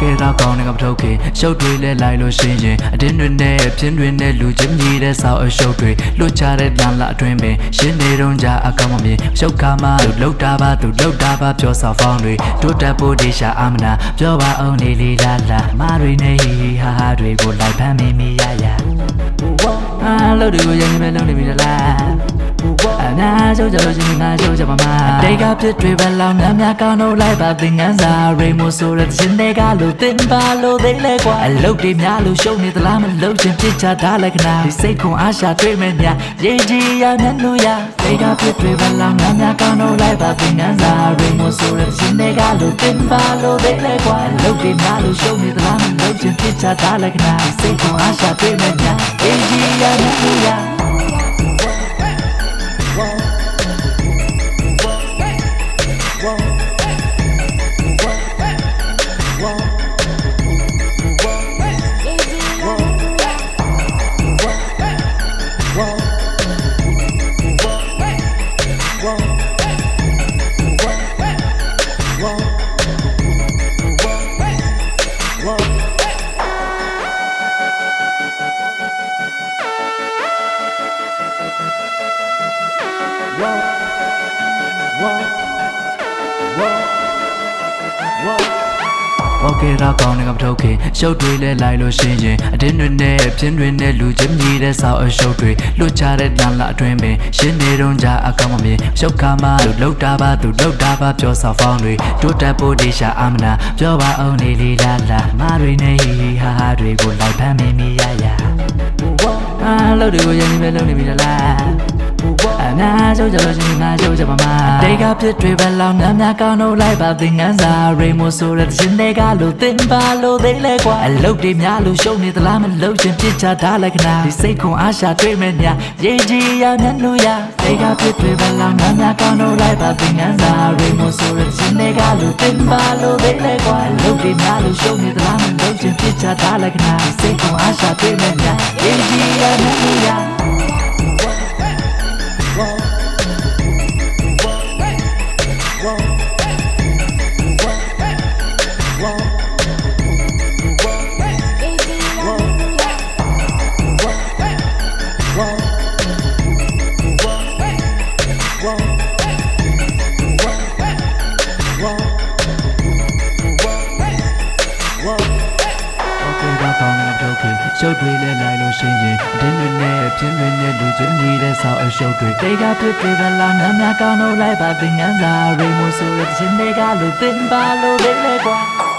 ကေရာကောင်းနေကပထုတ်ခေရှုပ်တွေလဲလိုက်လို့ရှင်းရင်အတင်းတွေနဲ့ပြင်းတွေနဲ့လူချင်းမြည်တဲ့ဆောက်အရှုပ်တွေလွတ်ချတဲ့လမ်းလာအတွင်းပင်ရှင်းနေတော့ကြအကောင်မမြင်ရှုပ်ခါမှလို့လှုပ်တာပါသူလှုပ်တာပါပြောဆောက်ဖောင်းတွေတို့တက်ဖို့ဒီရှာအမနာပြောပါအောင်လေးလေးလာလာမတွေနဲ့ဟီဟီဟာဟာတွေကိုလိုက်ဖမ်းမိမိရရအာလို့တွေကိုရင်မဲ့လုံးနေပြီလား အနာကျုပ်ကြလို့ချင်းငါကျုပ်ကြပါမတိတ်ကပြစ်တွေပဲလောင်များများကောင်းတော့လိုက်ပါသင်ငန်းစာရေမိုဆိုတဲ့ချင်းတွေကလို့တင်ပါလို့သိလဲကွာအလုတ်တွေများလို့ရှုံနေသလားမလို့ချင်းပြစ်ချတာလက္ခဏာဒီစိတ်ခွန်အားရှာတွေ့မဲ့များရေးကြီးရမျက်လို့ရတိတ်ကပြစ်တွေပဲလောင်များများကောင်းတော့လိုက်ပါသင်ငန်းစာရေမိုဆိုတဲ့ချင်းတွေကလို့တင်ပါလို့သိလဲကွာအလုတ်တွေများလို့ရှုံနေသလားမလို့ချင်းပြစ်ချတာလက္ခဏာဒီစိတ်ခွန်အားရှာတွေ့မဲ့များရေးကြီးရမျက်လို့ရ walk. ဘောကေရာကောင်းနေကပထုတ်ခေရှုပ်တွေလဲလိုက်လို့ရှင်းရင်အတင်းတွေနဲ့ပြင်းတွေနဲ့လူချင်းမြည်တဲ့ဆောက်အရှုပ်တွေလွတ်ချတဲ့လမ်းလာအတွင်းပင်ရှင်းနေတော့ကြအကောင်မမြင်ရှုပ်ခါမှလို့လှုပ်တာပါသူလှုပ်တာပါပြောဆောက်ဖောင်းတွေတို့တက်ဖို့ဒီရှာအမနာပြောပါအောင်လေးလေးလာလာမတွေနဲ့ဟီဟီဟာဟာတွေကိုလိုက်ဖမ်းမိမိရရအာလို့တွေကိုရင်မဲ့လုံးနေပြီလား အနာကျုပ်ကြလို့ချင်းငါကျုပ်ကြပါမတိတ်ကပြစ်တွေပဲလောင်များများကောင်းတော့လိုက်ပါသင်ငန်းစာရေမိုဆိုတဲ့ချင်းတွေကလို့တင်ပါလို့သိလဲကွာအလုတ်တွေများလို့ရှုံနေသလားမလို့ချင်းပြစ်ချတာလက္ခဏာဒီစိတ်ခွန်အားရှာတွေ့မဲ့များရေးကြီးရမျက်လို့ရတိတ်ကပြစ်တွေပဲလောင်များများကောင်းတော့လိုက်ပါသင်ငန်းစာရေမိုဆိုတဲ့ချင်းတွေကလို့တင်ပါလို့သိလဲကွာအလုတ်တွေများလို့ရှုံနေသလားမလို့ချင်းပြစ်ချတာလက္ခဏာဒီစိတ်ခွန်အားရှာတွေ့မဲ့များရေးကြီးရမျက်လို့ရ ကောင်းနေတော့ခေရှုပ်တွေလဲလိုက်လို့ရှင်းရင်အတင်းတွေနဲ့ပြင်းတွေနဲ့လူချင်းကြီးတဲ့ဆောက်အရှုပ်တွေတိတ်ကပြစ်တွေပဲလာများများကောင်းတော့လိုက်ပါသင်ငန်းစာရေမိုဆိုတဲ့ချင်းတွေကလို့တင်ပါလို့လေးလဲကွာ